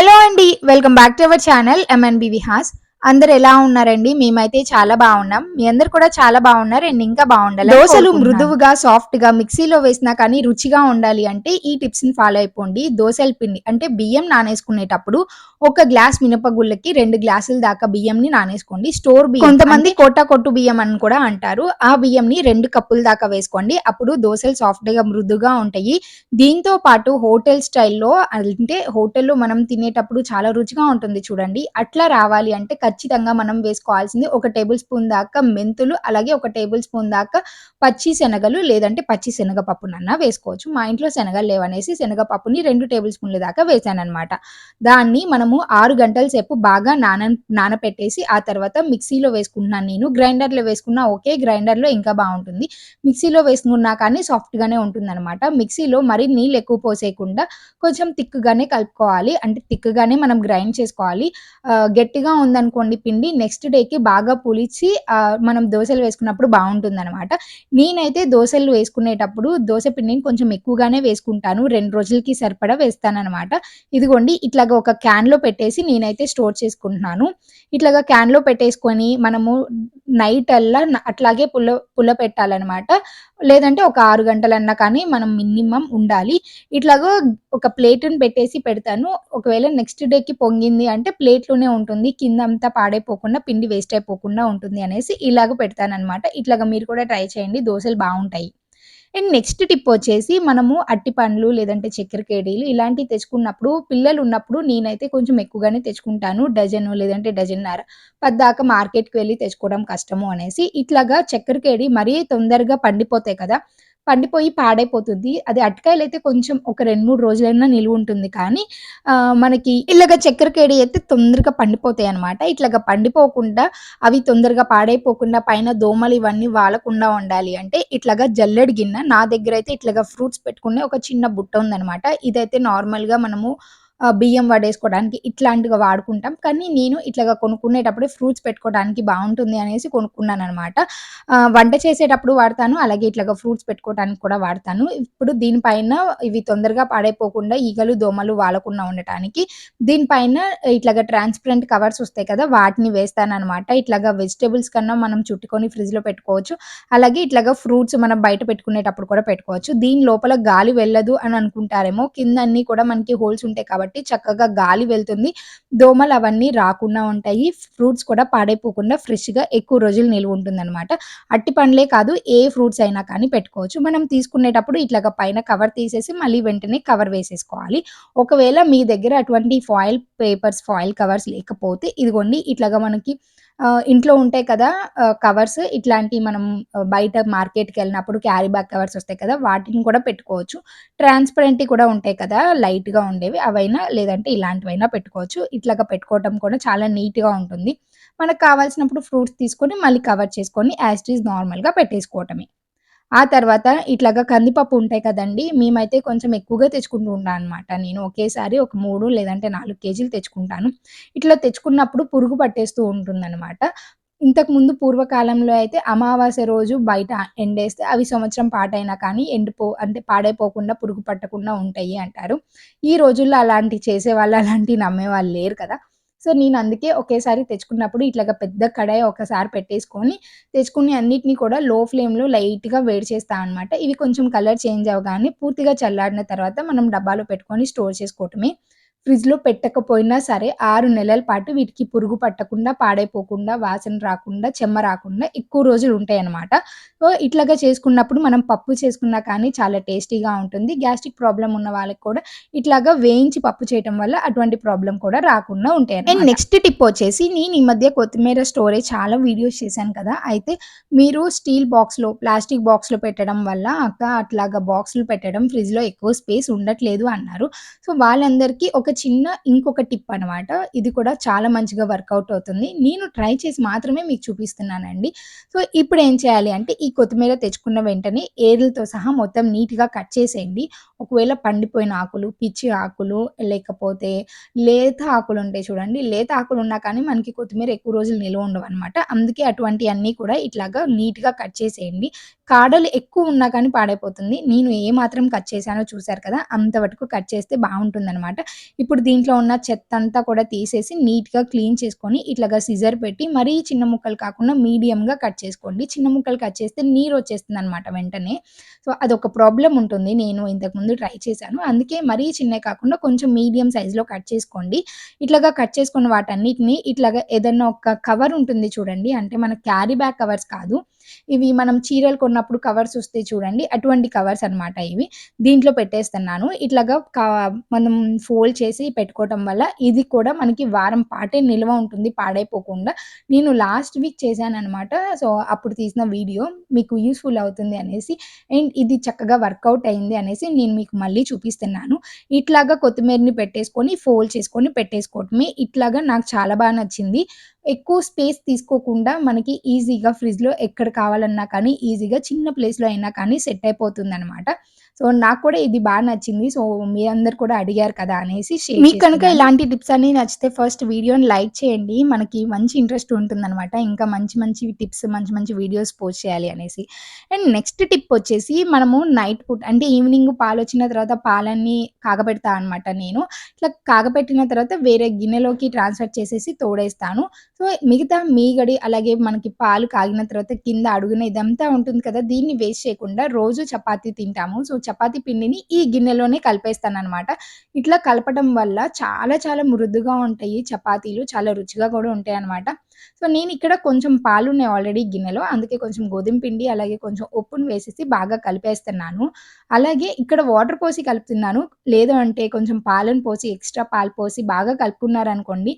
Hello అండి welcome back to our channel MNB Vihas అందరు ఎలా ఉన్నారండి? మేమైతే చాలా బాగున్నాం. మీ అందరు కూడా చాలా బాగున్నారు. అండ్ ఇంకా బాగుండాలి దోశలు మృదువుగా సాఫ్ట్గా మిక్సీలో వేసినా కానీ రుచిగా ఉండాలి అంటే ఈ టిప్స్ని ఫాలో అయిపోండి. దోశల పిండి అంటే బియ్యం నానేసుకునేటప్పుడు ఒక గ్లాస్ మినపగుళ్ళకి రెండు గ్లాసుల దాకా బియ్యం ని నానేసుకోండి. స్టోర్ బియ్యం కొంతమంది కోట కొట్టు బియ్యం అని కూడా అంటారు. ఆ బియ్యం ని రెండు కప్పుల దాకా వేసుకోండి. అప్పుడు దోశలు సాఫ్ట్గా మృదుగా ఉంటాయి. దీంతో పాటు హోటల్ స్టైల్లో అంటే హోటల్లో మనం తినేటప్పుడు చాలా రుచిగా ఉంటుంది చూడండి. అట్లా రావాలి అంటే ఖచ్చితంగా మనం వేసుకోవాల్సింది ఒక టేబుల్ స్పూన్ దాకా మెంతులు అలాగే ఒక టేబుల్ స్పూన్ దాకా పచ్చి శనగలు లేదంటే పచ్చి శనగపప్పునన్నా వేసుకోవచ్చు. మా ఇంట్లో శనగలు లేవనేసి శనగపప్పుని రెండు టేబుల్ స్పూన్ల దాకా వేసాను దాన్ని మనము ఆరు గంటల సేపు బాగా నాన నానపెట్టేసి ఆ తర్వాత మిక్సీలో వేసుకుంటున్నాను నేను. గ్రైండర్లో వేసుకున్నా ఓకే గ్రైండర్లో ఇంకా బాగుంటుంది. మిక్సీలో వేసుకున్నా కానీ సాఫ్ట్గానే ఉంటుందన్నమాట. మిక్సీలో మరి నీళ్ళు ఎక్కువ పోసేయకుండా కొంచెం తిక్కుగానే కలుపుకోవాలి. అంటే తిక్కుగానే మనం గ్రైండ్ చేసుకోవాలి. గట్టిగా ఉందనుకో ఉందనుకోండి పిండి నెక్స్ట్ డేకి బాగా పులిచి మనం దోశలు వేసుకున్నప్పుడు బాగుంటుంది అనమాట నేనైతే దోశలు వేసుకునేటప్పుడు దోశ పిండిని కొంచెం ఎక్కువగానే వేసుకుంటాను. రెండు రోజులకి సరిపడా వేస్తాను ఇదిగోండి ఇట్లాగా ఒక క్యాన్లో పెట్టేసి నేనైతే స్టోర్ చేసుకుంటున్నాను. ఇట్లాగా క్యాన్లో పెట్టేసుకొని మనము నైట్ అల్లా అట్లాగే పుల్ల పుల్ల పెట్టాలన్నమాట. లేదంటే ఒక ఆరు గంటలన్నా కానీ మనం మినిమం ఉండాలి. ఇట్లాగా ఒక ప్లేట్ని పెట్టేసి పెడతాను. ఒకవేళ నెక్స్ట్ డేకి పొంగింది అంటే ప్లేట్లోనే ఉంటుంది. కింద అంతా పాడైపోకుండా పిండి వేస్ట్ అయిపోకుండా ఉంటుంది అనేసి ఇలాగ పెడతానమాట ఇట్లాగ ఇట్లాగా మీరు కూడా ట్రై చేయండి దోశలు బాగుంటాయి. అండ్ నెక్స్ట్ టిప్ వచ్చేసి మనము అట్టి పండ్లు లేదంటే చక్కెర కేడీలు ఇలాంటివి తెచ్చుకున్నప్పుడు పిల్లలు ఉన్నప్పుడు నేనైతే కొంచెం ఎక్కువగానే తెచ్చుకుంటాను. డజన్ లేదంటే డజన్నర పద్దాక మార్కెట్కి వెళ్ళి తెచ్చుకోవడం కష్టము అనేసి. ఇట్లాగా చక్కెర కేడి మరీ తొందరగా పండిపోతాయి కదా పండిపోయి పాడైపోతుంది. అది అటకాయలు అయితే కొంచెం ఒక రెండు మూడు రోజులైనా నిలువ ఉంటుంది. కానీ మనకి ఇలాగ చక్కెర కేడి అయితే తొందరగా పండిపోతాయి అనమాట ఇట్లాగా పండిపోకుండా అవి తొందరగా పాడైపోకుండా పైన దోమలు ఇవన్నీ వాలకుండా ఉండాలి అంటే ఇట్లాగా జల్లెడి గిన్నె నా దగ్గర అయితే ఇట్లాగా ఫ్రూట్స్ పెట్టుకునే ఒక చిన్న బుట్ట ఉందన్నమాట. ఇదైతే నార్మల్గా మనము బియ్యం వడేసుకోవడానికి ఇట్లాంటిగా వాడుకుంటాం. కానీ నేను ఇట్లాగా కొనుక్కునేటప్పుడు ఫ్రూట్స్ పెట్టుకోవడానికి బాగుంటుంది అనేసి కొనుక్కున్నాను అనమాట వంట చేసేటప్పుడు వాడతాను అలాగే ఇట్లాగా ఫ్రూట్స్ పెట్టుకోవడానికి కూడా వాడతాను. ఇప్పుడు దీనిపైన ఇవి తొందరగా పాడైపోకుండా ఈగలు దోమలు వాలకుండా ఉండటానికి దీనిపైన ఇట్లాగా ట్రాన్స్పరెంట్ కవర్స్ వస్తాయి కదా వాటిని వేస్తాను అనమాట ఇట్లాగా వెజిటేబుల్స్ కన్నా మనం చుట్టుకొని ఫ్రిడ్జ్లో పెట్టుకోవచ్చు. అలాగే ఇట్లాగా ఫ్రూట్స్ మనం బయట పెట్టుకునేటప్పుడు కూడా పెట్టుకోవచ్చు. దీని లోపల గాలి వెళ్ళదు అని అనుకుంటారేమో కింద అన్ని కూడా మనకి హోల్స్ ఉంటాయి కాబట్టి చక్కగా గాలి వెళ్తుంది. దోమలు అవన్నీ రాకుండా ఉంటాయి. ఫ్రూట్స్ కూడా పాడైపోకుండా ఫ్రెష్గా ఎక్కువ రోజులు నిలువ ఉంటుంది అనమాట అట్టి పండ్లే కాదు ఏ ఫ్రూట్స్ అయినా కానీ పెట్టుకోవచ్చు. మనం తీసుకునేటప్పుడు ఇట్లా పైన కవర్ తీసేసి మళ్ళీ వెంటనే కవర్ వేసేసుకోవాలి. ఒకవేళ మీ దగ్గర అటువంటి ఫాయిల్ పేపర్స్ ఫాయిల్ కవర్స్ లేకపోతే ఇదిగోండి ఇట్లాగా మనకి ఇంట్లో ఉంటాయి కదా కవర్స్ ఇట్లాంటి మనం బయట మార్కెట్కి వెళ్ళినప్పుడు క్యారీ బ్యాగ్ కవర్స్ వస్తాయి కదా వాటిని కూడా పెట్టుకోవచ్చు. ట్రాన్స్పరెంట్ కూడా ఉంటాయి కదా లైట్గా ఉండేవి. అవైనా లేదంటే ఇలాంటివైనా పెట్టుకోవచ్చు. ఇట్లాగా పెట్టుకోవటం కూడా చాలా నీట్గా ఉంటుంది. మనకు కావాల్సినప్పుడు ఫ్రూట్స్ తీసుకొని మళ్ళీ కవర్ చేసుకొని యాస్టీస్ నార్మల్గా పెట్టేసుకోవటమే. ఆ తర్వాత ఇట్లాగా కందిపప్పు ఉంటాయి కదండి మేమైతే కొంచెం ఎక్కువగా తెచ్చుకుంటూ ఉంటాను అనమాట నేను ఒకేసారి ఒక మూడు లేదంటే నాలుగు కేజీలు తెచ్చుకుంటాను. ఇట్లా తెచ్చుకున్నప్పుడు పురుగు పట్టేస్తూ ఉంటుందన్నమాట. ఇంతకు ముందు పూర్వకాలంలో అయితే అమావాస్య రోజు బయట ఎండేస్తే అవి సంవత్సరం పాటైనా కానీ ఎండిపో అంటే పాడైపోకుండా పురుగు పట్టకుండా ఉంటాయి అంటారు. ఈ రోజుల్లో అలాంటి చేసేవాళ్ళు అలాంటివి నమ్మేవాళ్ళు లేరు కదా. సో నేను అందుకే ఒకేసారి తెచ్చుకున్నప్పుడు ఇట్లాగా పెద్ద కడాయి ఒకసారి పెట్టేసుకొని తెచ్చుకునే అన్నిటిని కూడా లో ఫ్లేమ్లో లైట్గా వేడి చేస్తాను అనమాట ఇవి కొంచెం కలర్ చేంజ్ అవ్వగానే పూర్తిగా చల్లారిన తర్వాత మనం డబ్బాలో పెట్టుకొని స్టోర్ చేసుకోవటమే. ఫ్రిడ్జ్లో పెట్టకపోయినా సరే ఆరు నెలల పాటు వీటికి పురుగు పట్టకుండా పాడైపోకుండా వాసన రాకుండా చెమ్మ రాకుండా ఎక్కువ రోజులు ఉంటాయి అన్నమాట సో ఇట్లాగా చేసుకున్నప్పుడు మనం పప్పు చేసుకున్నా కానీ చాలా టేస్టీగా ఉంటుంది. గ్యాస్ట్రిక్ ప్రాబ్లం ఉన్న వాళ్ళకి కూడా ఇట్లాగా వేయించి పప్పు చేయటం వల్ల అటువంటి ప్రాబ్లం కూడా రాకుండా ఉంటాయి అండ్ నెక్స్ట్ టిప్ వచ్చేసి నేను ఈ మధ్య కొత్తిమీర స్టోరేజ్ చాలా వీడియోస్ చేశాను కదా. అయితే మీరు స్టీల్ బాక్స్లో ప్లాస్టిక్ బాక్స్లో పెట్టడం వల్ల అక్క అట్లాగా బాక్స్లు పెట్టడం ఫ్రిడ్జ్లో ఎక్కువ స్పేస్ ఉండట్లేదు అన్నారు. సో వాళ్ళందరికీ ఒక చిన్న ఇంకొక టిప్ అనమాట ఇది కూడా చాలా మంచిగా వర్కౌట్ అవుతుంది. నేను ట్రై చేసి మాత్రమే మీకు చూపిస్తున్నానండి. సో ఇప్పుడు ఏం చేయాలి అంటే ఈ కొత్తిమీర తెచ్చుకున్న వెంటనే ఏర్లతో సహా మొత్తం నీట్గా కట్ చేసేయండి. ఒకవేళ పండిపోయిన ఆకులు పిచ్చి ఆకులు లేకపోతే లేత ఆకులు ఉంటాయి చూడండి. లేత ఆకులు ఉన్నా కానీ మనకి కొత్తిమీర ఎక్కువ రోజులు నిల్వ ఉండవు అనమాట అందుకే అటువంటి అన్నీ కూడా ఇట్లాగా నీట్గా కట్ చేసేయండి. కాడలు ఎక్కువ ఉన్నా కానీ పాడైపోతుంది. నేను ఏ మాత్రం కట్ చేశానో చూసారు కదా అంత వరకు కట్ చేస్తే బాగుంటుందన్నమాట. ఇప్పుడు దీంట్లో ఉన్న చెత్త అంతా కూడా తీసేసి నీట్గా క్లీన్ చేసుకొని ఇట్లాగా సిజర్ పెట్టి మరీ చిన్న ముక్కలు కాకుండా మీడియంగా కట్ చేసుకోండి. చిన్న ముక్కలు కట్ చేస్తే నీరు వచ్చేస్తుంది అనమాట వెంటనే. సో అదొక ప్రాబ్లం ఉంటుంది. నేను ఇంతకుముందు ట్రై చేశాను. అందుకే మరీ చిన్నవి కాకుండా కొంచెం మీడియం సైజులో కట్ చేసుకోండి. ఇట్లాగా కట్ చేసుకున్న వాటన్నిటిని ఇట్లాగా ఏదన్నా ఒక కవర్ ఉంటుంది చూడండి. అంటే మన క్యారీ బ్యాగ్ కవర్స్ కాదు. ఇవి మనం చీరలు కొన్నప్పుడు కవర్స్ వస్తాయి చూడండి అటువంటి కవర్స్ అనమాట ఇవి. దీంట్లో పెట్టేస్తున్నాను. ఇట్లాగా మనం ఫోల్డ్ చేసి పెట్టుకోవటం వల్ల ఇది కూడా మనకి వారం పాటే నిల్వ ఉంటుంది పాడైపోకుండా. నేను లాస్ట్ వీక్ చేశాను అనమాట సో అప్పుడు తీసిన వీడియో మీకు యూస్ఫుల్ అవుతుంది అనేసి అండ్ ఇది చక్కగా వర్కౌట్ అయింది అనేసి నేను మీకు మళ్ళీ చూపిస్తున్నాను. ఇట్లాగా కొత్తిమీరని పెట్టేసుకొని ఫోల్డ్ చేసుకొని పెట్టేసుకోవటమే. ఇట్లాగా నాకు చాలా బాగా నచ్చింది. ఎక్కువ స్పేస్ తీసుకోకుండా మనకి ఈజీగా ఫ్రిడ్జ్‌లో ఎక్కడ కావాలన్నా కానీ ఈజీగా చిన్న ప్లేస్‌లో అయినా కానీ సెట్ అయిపోతుంది అనమాట సో, నాకు కూడా ఇది బా నచ్చింది. సో, మీరందరూ కూడా అడిగారు కదా! అనేసి మీకు కనుక. ఇలాంటి టిప్స్ అన్నీ నచ్చితే ఫస్ట్ వీడియోని లైక్ చేయండి. మనకి మంచి ఇంట్రెస్ట్ ఉంటుందనమాట. ఇంకా మంచి మంచి టిప్స్, మంచి మంచి వీడియోస్ పోస్ట్ చేయాలి అనేసి. అండ్ నెక్స్ట్ టిప్ వచ్చేసి మనము నైట్ పూట అంటే ఈవినింగ్ పాలొచ్చిన తర్వాత పాలన్నీ కాగబెడతా అనమాట నేను. ఇట్లా కాగబెట్టిన తర్వాత వేరే గిన్నెలోకి ట్రాన్స్‌ఫర్ చేసేసి తోడేస్తాను. సో, మిగతా మీగడి అలాగే మనకి పాలు కాగిన తర్వాత కింద అడుగున ఇదంతా ఉంటుంది కదా! దీన్ని వేస్ట్ చేయకుండా రోజు చపాతీ తింటాము. సో, చపాతి పిండిని ఈ గిన్నెలోనే కలిపేస్తాననమాట. ఇట్లా కలపడం వల్ల చాలా చాలా మృదుగా ఉంటాయి చపాతీలు. చాలా రుచిగా కూడా ఉంటాయి అనమాట సో, నేను ఇక్కడ కొంచెం పాలు ఉన్నాయి ఆల్రెడీ గిన్నెలో. అందుకే కొంచెం గోధుమ పిండి అలాగే కొంచెం ఉప్పును వేసేసి బాగా కలిపేస్తున్నాను. అలాగే ఇక్కడ వాటర్ పోసి కలుపుతున్నాను. లేదు అంటే కొంచెం పాలను పోసి ఎక్స్‌ట్రా పాలు పోసి బాగా కలుపుకున్నారనుకోండి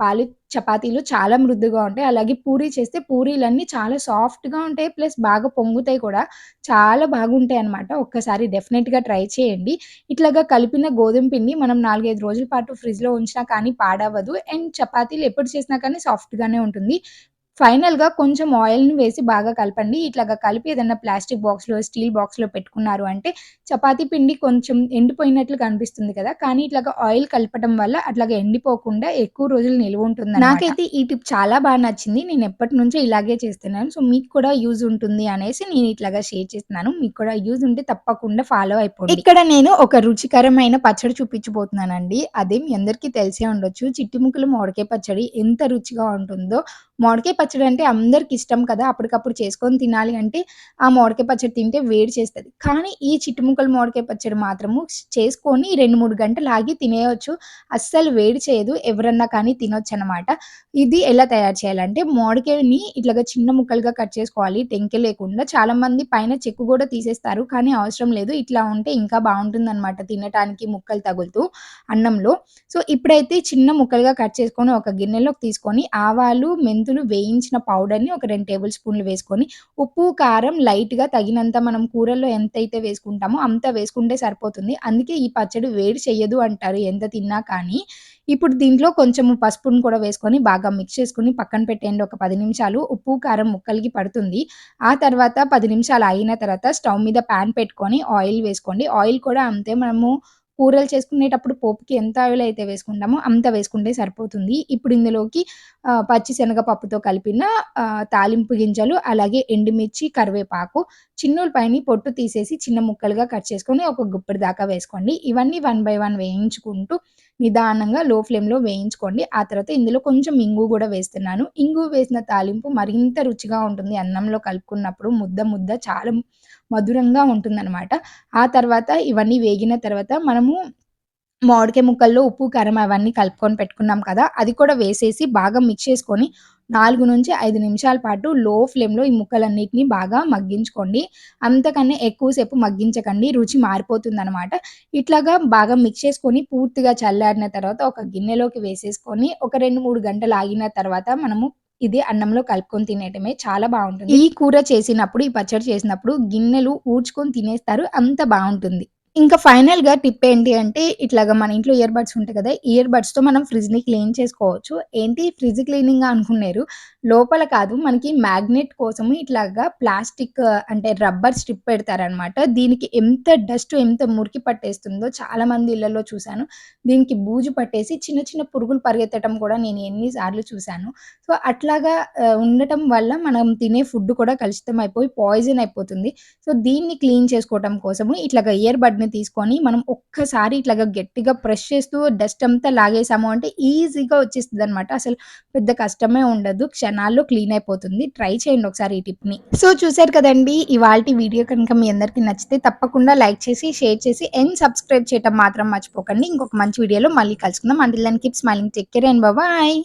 పాలు చపాతీలు చాలా మృదుగా ఉంటాయి. అలాగే పూరి చేస్తే పూరీలన్నీ చాలా సాఫ్ట్‌గా ఉంటాయి. ప్లస్ బాగా పొంగుతాయి కూడా. చాలా బాగుంటాయి అనమాట ఒక్కసారి డెఫినెట్గా ట్రై చేయండి. ఇట్లాగా కలిపిన గోధుమ పిండి మనం 4, 5 రోజుల పాటు ఫ్రిడ్జ్‌లో ఉంచినా కానీ పాడవదు అండ్ చపాతీలు ఎప్పుడు చేసినా కానీ సాఫ్ట్‌గానే ఉంటుంది. ఫైనల్‌గా కొంచెం ఆయిల్‌ని వేసి బాగా కలపండి. ఇట్లాగా కలిపి ఏదన్నా ప్లాస్టిక్ బాక్స్‌లో, స్టీల్ బాక్స్‌లో పెట్టుకున్నారు అంటే చపాతీ పిండి కొంచెం ఎండిపోయినట్లు కనిపిస్తుంది కదా! కానీ ఇట్లాగా ఆయిల్ కలపటం వల్ల అట్లాగా ఎండిపోకుండా ఎక్కువ రోజులు నిలువ ఉంటుందనమాట. నాకైతే ఈ టిప్ చాలా బాగా నచ్చింది. నేను ఎప్పటినుంచో ఇలాగే చేస్తున్నాను. సో, మీకు కూడా యూజ్ ఉంటుంది అనేసి నేను ఇట్లాగా షేర్ చేస్తున్నాను. మీకు కూడా యూజ్ ఉంటే తప్పకుండా ఫాలో అయిపోండి. ఇక్కడ నేను ఒక రుచికరమైన పచ్చడి చూపించబోతున్నానండి. అది మీ అందరికీ తెలిసే ఉండొచ్చు. చిట్టి ముక్కలు మామిడికాయ పచ్చడి ఎంత రుచిగా ఉంటుందో మామిడికాయ పచ్చడి అంటే అందరికి ఇష్టం కదా! అప్పటికప్పుడు చేసుకొని తినాలి అంటే ఆ మోడకాయ పచ్చడి తింటే వేడి చేస్తుంది కానీ ఈ చిట్టి ముక్కల పచ్చడి మాత్రము చేసుకొని 2, 3 గంటలు ఆగి తినేయొచ్చు. అస్సలు వేడి చేయదు. ఎవరన్నా కానీ తినొచ్చు అనమాట ఇది ఎలా తయారు చేయాలంటే మోడకాయని ఇట్లాగా చిన్న ముక్కలుగా కట్ చేసుకోవాలి టెంకె లేకుండా. చాలామంది పైన చెక్కు కూడా తీసేస్తారు. కానీ అవసరం లేదు. ఇట్లా ఉంటే ఇంకా బావుంటుందనమాట తినటానికి ముక్కలు తగులుతూ అన్నంలో. సో, ఇప్పుడైతే చిన్న ముక్కలుగా కట్ చేసుకొని ఒక గిన్నెలోకి తీసుకొని ఆవాలు, మెంతులు వేయించిన పౌడర్‌ని ఒక రెండు టేబుల్ స్పూన్లు వేసుకొని ఉప్పు, కారం లైట్‌గా తగినంత మనం కూరల్లో ఎంతైతే వేసుకుంటామో అంత వేసుకుంటే సరిపోతుంది. అందుకే ఈ పచ్చడి వేడి చెయ్యదు అంటారు ఎంత తిన్నా కానీ. ఇప్పుడు దీంట్లో కొంచెము పసుపును కూడా వేసుకొని బాగా మిక్స్ చేసుకొని పక్కన పెట్టేయండి ఒక పది నిమిషాలు. ఉప్పు, కారం ముక్కలకి పడుతుంది. ఆ తర్వాత పది నిమిషాలు అయిన తర్వాత స్టవ్ మీద పాన్ పెట్టుకొని ఆయిల్ వేసుకోండి. ఆయిల్ కూడా అంతే మనము కూరలు చేసుకునేటప్పుడు పోపుకి ఎంత ఆయిల్ అయితే వేసుకుంటామో అంత వేసుకుంటే సరిపోతుంది. ఇప్పుడు ఇందులోకి పచ్చిశనగపప్పుతో కలిపిన తాలింపు గింజలు, అలాగే ఎండుమిర్చి, కరివేపాకు, చిన్నులపాయని పొట్టు తీసేసి చిన్న ముక్కలుగా కట్ చేసుకొని ఒక గుప్పెడు దాకా వేసుకోండి. ఇవన్నీ వన్ బై వన్ వేయించుకుంటూ నిదానంగా లో ఫ్లేమ్‌లో వేయించుకోండి. ఆ తర్వాత ఇందులో కొంచెం ఇంగు కూడా వేస్తున్నాను. ఇంగు వేసిన తాలింపు మరింత రుచిగా ఉంటుంది. అన్నంలో కలుపుకున్నప్పుడు ముద్ద ముద్ద చాలా మధురంగా ఉంటుందనమాట. ఆ తర్వాత ఇవన్నీ వేగిన తర్వాత మనము మామిడికాయ ముక్కల్లో ఉప్పు, కారం అవన్నీ కలుపుకొని పెట్టుకున్నాం కదా! అది కూడా వేసేసి బాగా మిక్స్ చేసుకొని 4-5 నిమిషాల పాటు లో ఫ్లేమ్‌లో ఈ ముక్కలన్నిటిని బాగా మగ్గించుకోండి. అంతకన్నా ఎక్కువసేపు మగ్గించకండి. రుచి మారిపోతుందనమాట. ఇట్లాగా బాగా మిక్స్ చేసుకొని పూర్తిగా చల్లారిన తర్వాత ఒక గిన్నెలోకి వేసేసుకొని ఒక 2, 3 గంటలు ఆగిన తర్వాత మనము ఇది అన్నంలో కలుపుకొని తినేయటమే చాలా బాగుంటుంది ఈ కూర చేసినప్పుడు, ఈ పచ్చడి చేసినప్పుడు గిన్నెలు ఊడ్చుకొని తినేస్తారు. అంత బాగుంటుంది ఇంకా ఫైనల్గా టిప్ ఏంటి అంటే, ఇట్లాగా మన ఇంట్లో ఇయర్ బడ్స్ ఉంటాయి కదా! ఇయర్ బడ్స్తో మనం ఫ్రిడ్జ్‌ని క్లీన్ చేసుకోవచ్చు. ఏంటి ఫ్రిడ్జ్ క్లీనింగ్ అనుకున్నారు. లోపల కాదు మనకి మ్యాగ్నెట్ కోసము ఇట్లాగా ప్లాస్టిక్ అంటే రబ్బర్ స్ట్రిప్ పెడతారనమాట. దీనికి ఎంత డస్ట్, ఎంత మురికి పట్టేస్తుందో చాలామంది ఇళ్ళలో చూశాను. దీనికి బూజు పట్టేసి చిన్న చిన్న పురుగులు పరిగెత్తడం కూడా నేను ఎన్నిసార్లు చూశాను. సో, అట్లాగా ఉండటం వల్ల మనం తినే ఫుడ్ కూడా కలుషితం అయిపోయి పాయిజన్ అయిపోతుంది. సో, దీన్ని క్లీన్ చేసుకోవటం కోసము ఇట్లాగా ఇయర్ బడ్‌ని తీసుకొని మనం ఒక్కసారి ఇట్లాగా గట్టిగా ప్రెస్ చేస్తూ డస్ట్ అంతా లాగేసాము అంటే ఈజీగా వచ్చేస్తుంది అనమాట అసలు పెద్ద కష్టమే ఉండదు. క్షణాల్లో క్లీన్ అయిపోతుంది. ట్రై చేయండి ఒకసారి ఈ టిప్‌ని. సో, చూసారు కదండీ! ఇవాళ వీడియో కనుక మీ అందరికీ నచ్చితే తప్పకుండా లైక్ చేసి, షేర్ చేసి అండ్ సబ్స్క్రైబ్ చేయటం మాత్రం మర్చిపోకండి. ఇంకొక మంచి వీడియోలో మళ్ళీ కలుసుకుందాం. అంటిల్ దాన్ని keep smiling. Take care and bye bye